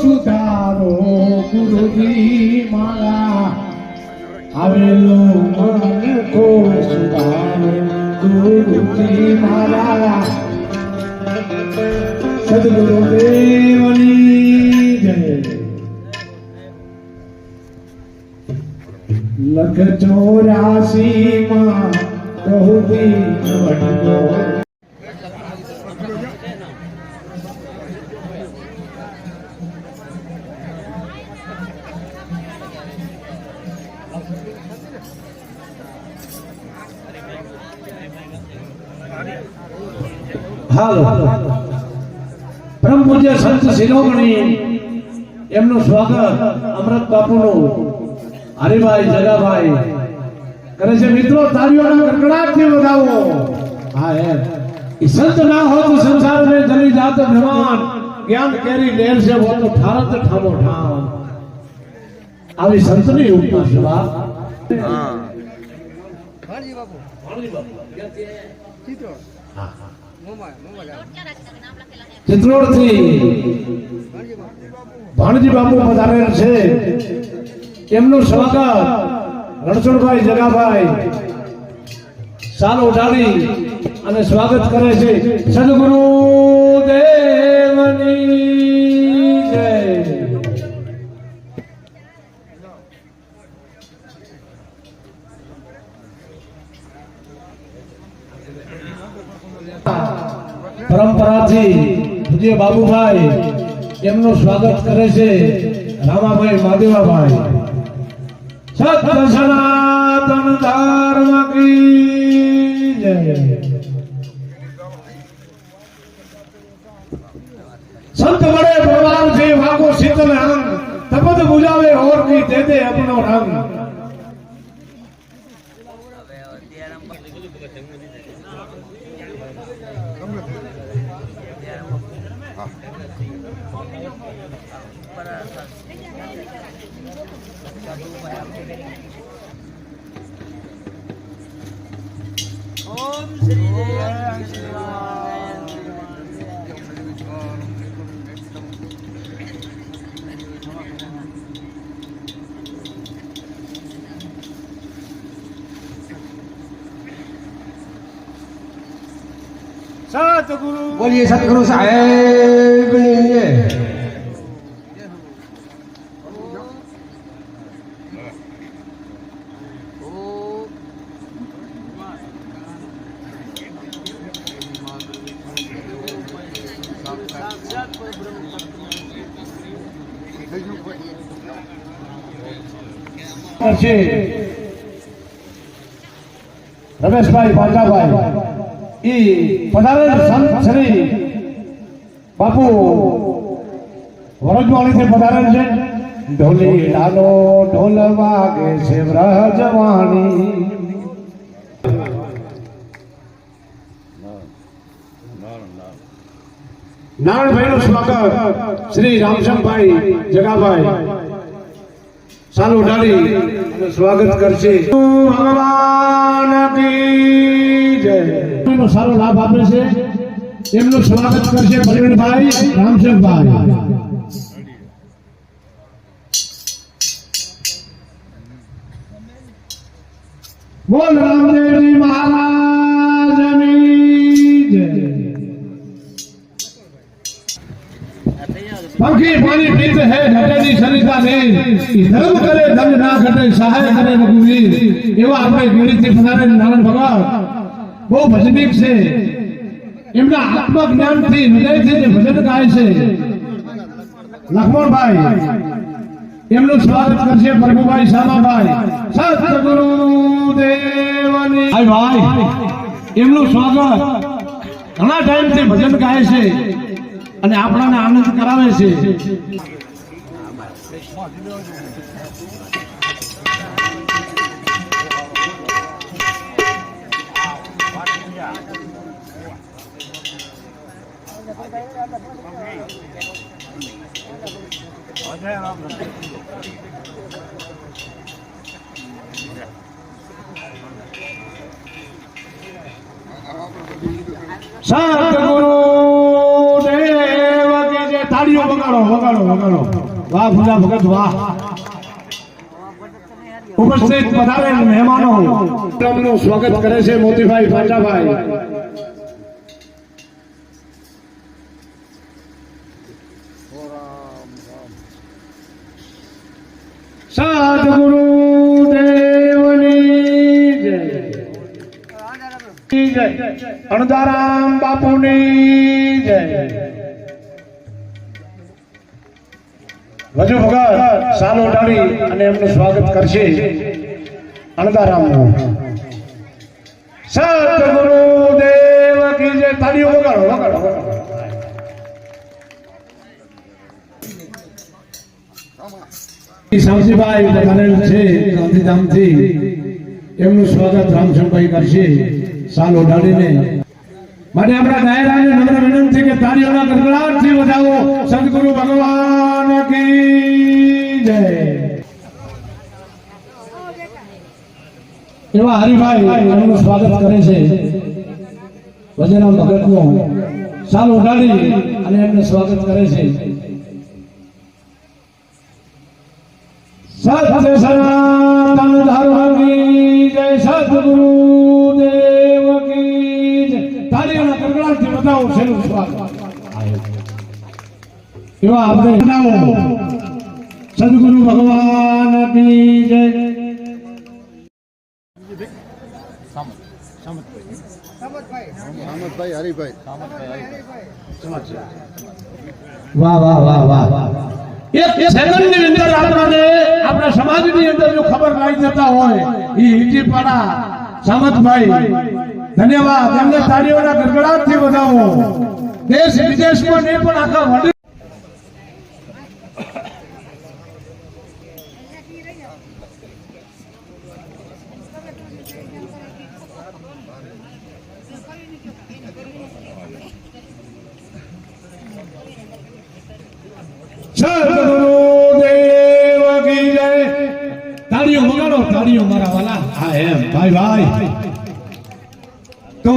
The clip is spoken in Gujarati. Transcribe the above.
સુધારો ગુરુજી મારા આવેલો ખો સુધારો ગુરુજી મારા સદગુરુ લખ ચોરાસી હાલો. પરમ પૂજ્ય સંત શિરોમણી એમનું સ્વાગત અમૃત બાપુનું. હરિભાઈ, જગાભાઈ. કરે છે મિત્રો તારીઓના કડકડાટથી વધાવો હા એ સંત ના હો તો સંસાર મે જલી જાત ભ્રમાન જ્ઞાન કેરી લેર છે હો તો ઠારત ઠામો ઠામ. આવી સંતની ઉપમા છે બાપ હા ભાણજી બાપુ ભાણજી બાપુ ક્યાં છે ચિત્રોડ હા હા ચિત્રોડથી ભાણજી બાપુ પધારેલ છે. એમનું સ્વાગત? રણછોડભાઈ જગાભાઈ. સાલ ઉઠાડી અને સ્વાગત કરે છે. સદગુરુ દેવની પરંપરાથી પૂજ્ય બાબુભાઈ, એમનું સ્વાગત કરે છે રામાભાઈ માદેવાભાઈ સત્ય સનાતન ધર્મ કી જય. સંત બડે ભગવાન છે વાગો શીતલ રંગ, તપત બુજાવે ઓર કી દે દે અપનો રંગ. Hả? Om Shri Ram Shri Ram Satguru બોલીએ સતગુરુ સાહેબ રમેશભાઈ પાંજાભાઈ ઈ પધારે સંત શ્રી બાપુ વરજવાણીથી પધારે છે. ઢોલી ડાલો ઢોલ વાગે છે વ્રજવાણી. નારાયણભાઈનું સ્વાગત શ્રી રામશંભાઈ જગાભાઈ. સાલ ઉઠાડી સ્વાગત કરશે. ભગવાન જય. પ્રકારનો સારો લાભ આપે છે. એમનું સ્વાગત કરશે પ્રવીણભાઈ રામચંદભાઈ બોલ રામદેવજી મહારાજની સરિતા ને. સહાય કરે એવા આપણે ગુરુજી પધારે નારાયણ ભગવાન. બહુ ભજનિક છે. એમના આત્મ જ્ઞાનથી હૃદયથી જે ભજન ગાય છે. લખમણભાઈ એમનું સ્વાગત કરશે પ્રભુભાઈ શામાભાઈ સતગુરુ દેવની ભાઈ, એમનું સ્વાગત. ઘણા ટાઈમથી ભજન ગાય છે અને આપણાને આનંદ કરાવે છે. સતગુરુ દેવ કે જે તાળીઓ વગાડો વગાડો વગાડો વાહ ભૂલા ભગત વાહ ઉપસ્થિત પધારેલ મહેમાનો નું સ્વાગત કરે છે મોતીભાઈ ફાટાભાઈ સદગુરુ દેવની જય. અણદારામ બાપુની જય. વજુ ભગત. સાલો ડાળી અને એમનું સ્વાગત કરશે. અણદારામ સતગુરુ દેવ કી જે તાળીઓ વગાડો વગાડો રામચંદભાઈ કરશે, સાલો ઓઢાડીને માટે આપણા દાયરાને નમ્ર વિનંતી કે ગડગડાટથી વધાવો. સદગુરુ ભગવાન કી જય. એવા હરિભાઈ એમનું સ્વાગત કરે છે. ભજનામ ભગતનું. સાલ ઓઢાડી અને એમને સ્વાગત કરે છે. સત્ય એવા આપણે સદગુરુ ભગવાન કી જય. વાહ વાહ વાહ વાહ. એક સેકન્ડની અંદર આપણાને આપણા સમાજની અંદર જો ખબર લાગી જતા હોય એ હીટીપાડા સામતભાઈ. ધન્યવાદ. એમને તાળીઓના ગડગડાટથી વધાવો. દેશ વિદેશમાં નહીં પણ આખા વડે સદગુરુ દેવ કી જય તાળીઓ તાળીઓ મારા વાલા. હા એમ ભાઈ ભાઈ તો